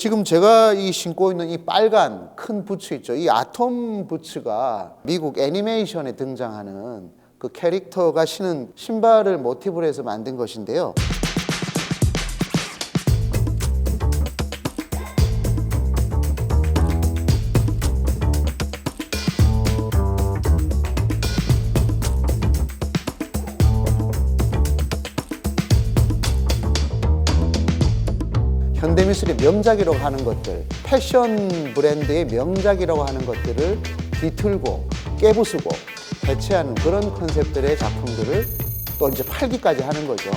지금 제가 이 신고 있는 이 빨간 큰 부츠 있죠. 이 아톰 부츠가 미국 애니메이션에 등장하는 그 캐릭터가 신은 신발을 모티브로 해서 만든 것인데요. 현대미술의 명작이라고 하는 것들, 패션 브랜드의 명작이라고 하는 것들을 비틀고 깨부수고 대체하는 그런 컨셉들의 작품들을 또 이제 팔기까지 하는 거죠.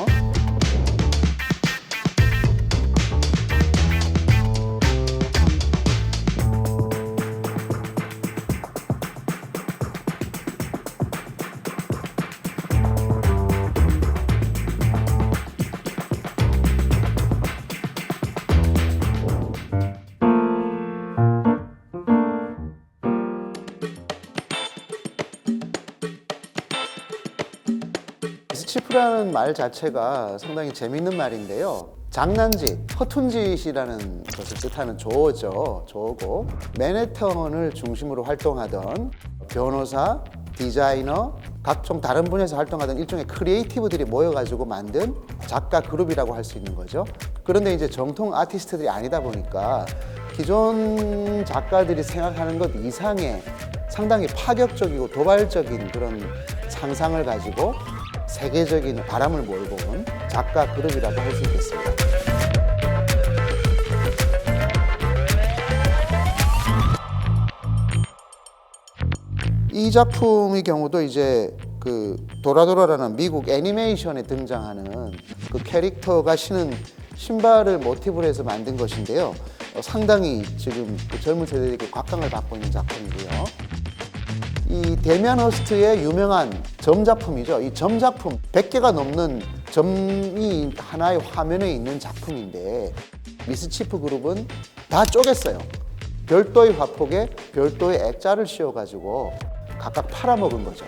스치프라는 말 자체가 상당히 재밌는 말인데요. 장난짓, 허튼 짓이라는 것을 뜻하는 조어죠. 조어고 맨해튼을 중심으로 활동하던 변호사, 디자이너, 각종 다른 분야에서 활동하던 일종의 크리에이티브들이 모여가지고 만든 작가 그룹이라고 할 수 있는 거죠. 그런데 이제 정통 아티스트들이 아니다 보니까 기존 작가들이 생각하는 것 이상의 상당히 파격적이고 도발적인 그런 상상을 가지고 세계적인 바람을 몰고 온 작가 그룹이라고 할 수 있겠습니다. 이 작품의 경우도 이제 그 도라도라라는 미국 애니메이션에 등장하는 그 캐릭터가 신은 신발을 모티브로 해서 만든 것인데요. 어, 상당히 지금 그 젊은 세대에게 곽강을 받고 있는 작품이고요. 이 데미안 허스트의 유명한 점 작품이죠. 이 점 작품 100개가 넘는 점이 하나의 화면에 있는 작품인데 미스치프 그룹은 다 쪼갰어요. 별도의 화폭에 별도의 액자를 씌워가지고 각각 팔아먹은 거죠.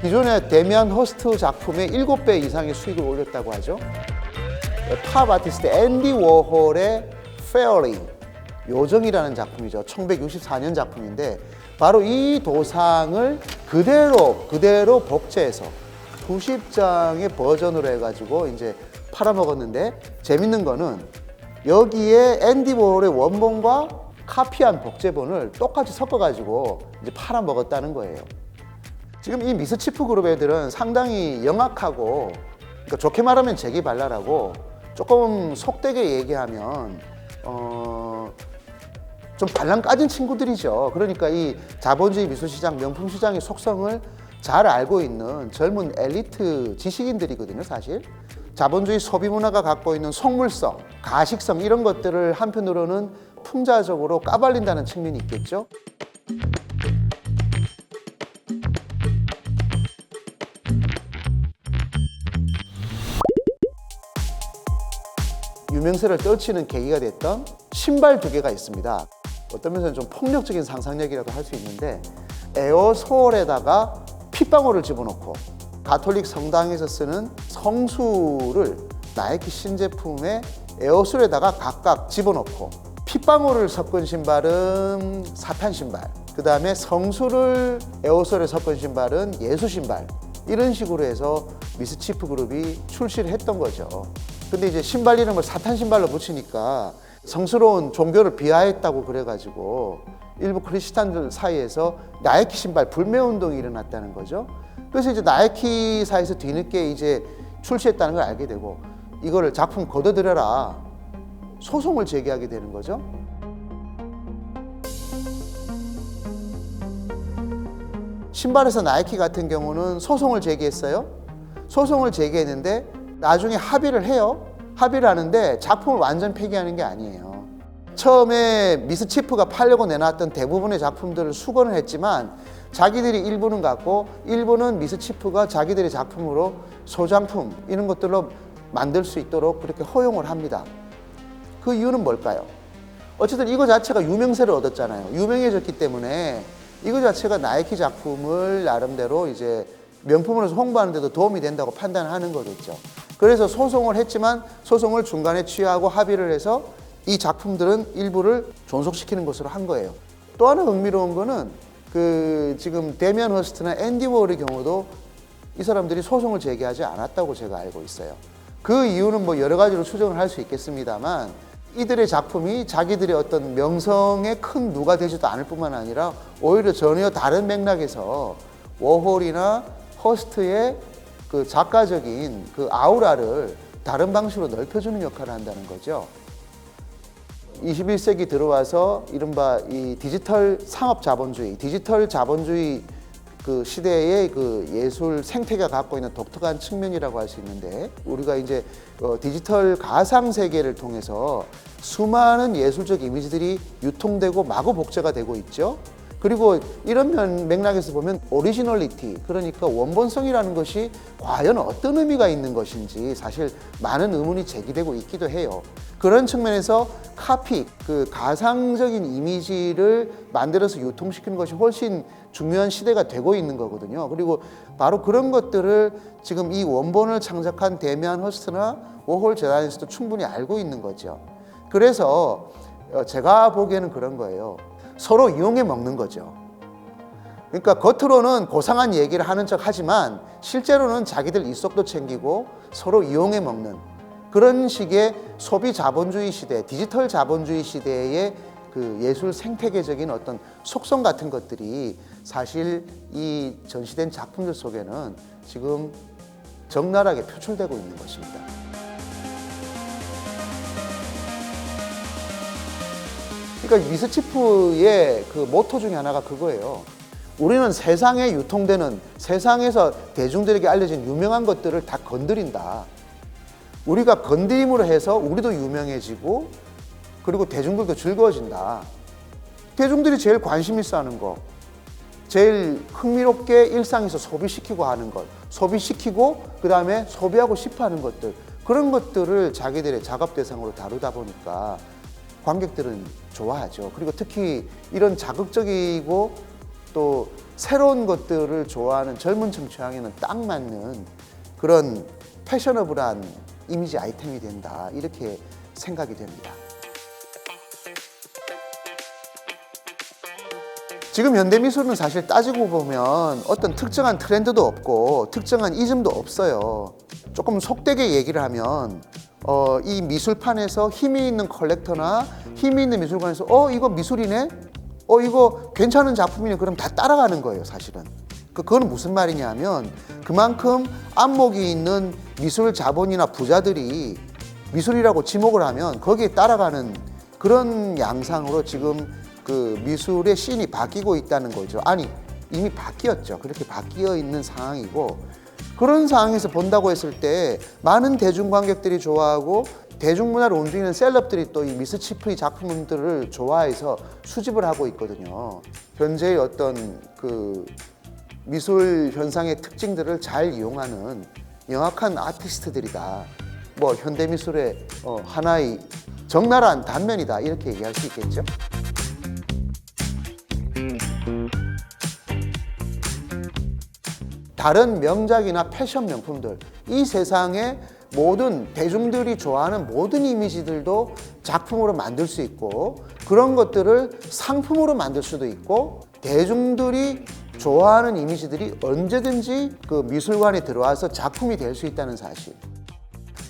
기존의 데미안 허스트 작품의 7배 이상의 수익을 올렸다고 하죠. 팝 아티스트 앤디 워홀의 페어리 요정이라는 작품이죠. 1964년 작품인데 바로 이 도상을 그대로 그대로 복제해서 수십 장의 버전으로 해가지고 이제 팔아먹었는데 재밌는 거는 여기에 앤디 워홀의 원본과 카피한 복제본을 똑같이 섞어가지고 이제 팔아먹었다는 거예요. 지금 이 미스치프 그룹 애들은 상당히 영악하고 그러니까 좋게 말하면 재기발랄하고 조금 속되게 얘기하면 어, 좀 발랑 까진 친구들이죠. 그러니까 이 자본주의 미술시장, 명품시장의 속성을 잘 알고 있는 젊은 엘리트 지식인들이거든요, 사실. 자본주의 소비 문화가 갖고 있는 속물성, 가식성 이런 것들을 한편으로는 풍자적으로 까발린다는 측면이 있겠죠. 유명세를 떨치는 계기가 됐던 신발 두 개가 있습니다. 어떤 면에서는 좀 폭력적인 상상력이라고 할수 있는데 에어솔에다가 핏방울을 집어넣고 가톨릭 성당에서 쓰는 성수를 나이키 신제품의 에어솔에다가 각각 집어넣고 핏방울을 섞은 신발은 사탄 신발 그 다음에 성수를 에어솔에 섞은 신발은 예수 신발 이런 식으로 해서 미스치프 그룹이 출시를 했던 거죠. 근데 이제 신발 이름을 사탄 신발로 붙이니까 성스러운 종교를 비하했다고 그래가지고 일부 크리스찬들 사이에서 나이키 신발 불매 운동이 일어났다는 거죠. 그래서 이제 나이키 사에서 뒤늦게 이제 출시했다는 걸 알게 되고 이거를 작품 걷어들여라 소송을 제기하게 되는 거죠. 신발에서 나이키 같은 경우는 소송을 제기했어요. 소송을 제기했는데 나중에 합의를 해요. 합의를 하는데 작품을 완전 폐기하는 게 아니에요. 처음에 미스 치프가 팔려고 내놨던 대부분의 작품들을 수거는 했지만 자기들이 일부는 갖고 일부는 미스 치프가 자기들의 작품으로 소장품 이런 것들로 만들 수 있도록 그렇게 허용을 합니다. 그 이유는 뭘까요? 어쨌든 이거 자체가 유명세를 얻었잖아요. 유명해졌기 때문에 이거 자체가 나이키 작품을 나름대로 이제 명품으로서 홍보하는 데도 도움이 된다고 판단하는 거겠죠. 그래서 소송을 했지만 소송을 중간에 취하고 합의를 해서 이 작품들은 일부를 존속시키는 것으로 한 거예요. 또 하나 흥미로운 거는 그 지금 데미안 허스트나 앤디 워홀의 경우도 이 사람들이 소송을 제기하지 않았다고 제가 알고 있어요. 그 이유는 뭐 여러 가지로 추정을 할 수 있겠습니다만 이들의 작품이 자기들의 어떤 명성에 큰 누가 되지도 않을 뿐만 아니라 오히려 전혀 다른 맥락에서 워홀이나 허스트의 그 작가적인 그 아우라를 다른 방식으로 넓혀주는 역할을 한다는 거죠. 21세기 들어와서 이른바 이 디지털 상업 자본주의, 디지털 자본주의 그 시대의 그 예술 생태가 갖고 있는 독특한 측면이라고 할 수 있는데 우리가 이제 어, 디지털 가상 세계를 통해서 수많은 예술적 이미지들이 유통되고 마구 복제가 되고 있죠. 그리고 이런 면, 맥락에서 보면 오리지널리티 그러니까 원본성이라는 것이 과연 어떤 의미가 있는 것인지 사실 많은 의문이 제기되고 있기도 해요. 그런 측면에서 카피 그 가상적인 이미지를 만들어서 유통시키는 것이 훨씬 중요한 시대가 되고 있는 거거든요. 그리고 바로 그런 것들을 지금 이 원본을 창작한 데미안 허스트나 워홀 재단에서도 충분히 알고 있는 거죠. 그래서 어, 제가 보기에는 그런 거예요. 서로 이용해 먹는 거죠. 그러니까 겉으로는 고상한 얘기를 하는 척 하지만 실제로는 자기들 일속도 챙기고 서로 이용해 먹는 그런 식의 소비 자본주의 시대, 디지털 자본주의 시대의 그 예술 생태계적인 어떤 속성 같은 것들이 사실 이 전시된 작품들 속에는 지금 적나라하게 표출되고 있는 것입니다. 그러니까 미스치프의 그 모토 중에 하나가 그거예요. 우리는 세상에 유통되는 세상에서 대중들에게 알려진 유명한 것들을 다 건드린다. 우리가 건드림으로 해서 우리도 유명해지고 그리고 대중들도 즐거워진다. 대중들이 제일 관심 있어 하는 거, 제일 흥미롭게 일상에서 소비시키고 하는 것, 소비시키고 그 다음에 소비하고 싶어 하는 것들, 그런 것들을 자기들의 작업 대상으로 다루다 보니까 관객들은 좋아하죠. 그리고 특히 이런 자극적이고 또 새로운 것들을 좋아하는 젊은 층 취향에는 딱 맞는 그런 패셔너블한 이미지 아이템이 된다. 이렇게 생각이 됩니다. 지금 현대미술은 사실 따지고 보면 어떤 특정한 트렌드도 없고 특정한 이즘도 없어요. 조금 속되게 얘기를 하면 어, 이 미술판에서 힘이 있는 컬렉터나 힘이 있는 미술관에서 어 이거 미술이네, 어 이거 괜찮은 작품이네, 그럼 다 따라가는 거예요, 사실은. 그 그건 무슨 말이냐면 그만큼 안목이 있는 미술 자본이나 부자들이 미술이라고 지목을 하면 거기에 따라가는 그런 양상으로 지금 그 미술의 씬이 바뀌고 있다는 거죠. 아니 이미 바뀌었죠. 그렇게 바뀌어 있는 상황이고 그런 상황에서 본다고 했을 때 많은 대중 관객들이 좋아하고 대중문화를 움직이는 셀럽들이 또 이 미스 치프의 작품들을 좋아해서 수집을 하고 있거든요. 현재의 어떤 그 미술 현상의 특징들을 잘 이용하는 명확한 아티스트들이다. 뭐 현대 미술의 어, 하나의 적나라한 단면이다 이렇게 얘기할 수 있겠죠. 다른 명작이나 패션 명품들 이 세상에 모든 대중들이 좋아하는 모든 이미지들도 작품으로 만들 수 있고 그런 것들을 상품으로 만들 수도 있고 대중들이 좋아하는 이미지들이 언제든지 그 미술관에 들어와서 작품이 될 수 있다는 사실.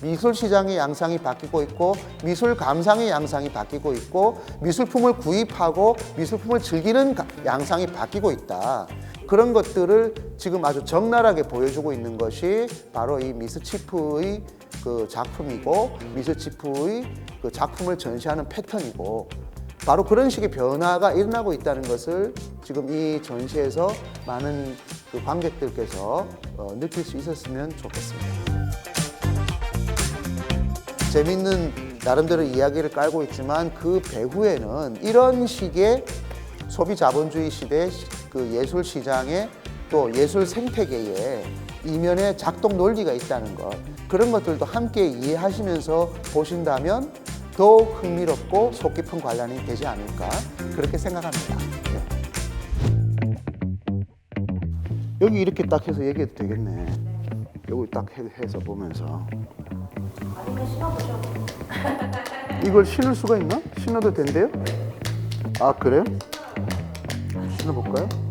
미술 시장의 양상이 바뀌고 있고 미술 감상의 양상이 바뀌고 있고 미술품을 구입하고 미술품을 즐기는 가- 양상이 바뀌고 있다. 그런 것들을 지금 아주 적나라하게 보여주고 있는 것이 바로 이 미스치프의 그 작품이고 미스치프의 그 작품을 전시하는 패턴이고 바로 그런 식의 변화가 일어나고 있다는 것을 지금 이 전시에서 많은 그 관객들께서 어, 느낄 수 있었으면 좋겠습니다. 재밌는 나름대로 이야기를 깔고 있지만 그 배후에는 이런 식의 소비 자본주의 시대 그 예술 시장의 또 예술 생태계에 이면에 작동 논리가 있다는 것 그런 것들도 함께 이해하시면서 보신다면 더욱 흥미롭고 속 깊은 관람이 되지 않을까 그렇게 생각합니다. 네. 여기 이렇게 딱 해서 얘기해도 되겠네. 여기 딱 해- 해서 보면서 이걸 신을 수가 있나? 신어도 된대요? 아 그래요? 신어볼까요?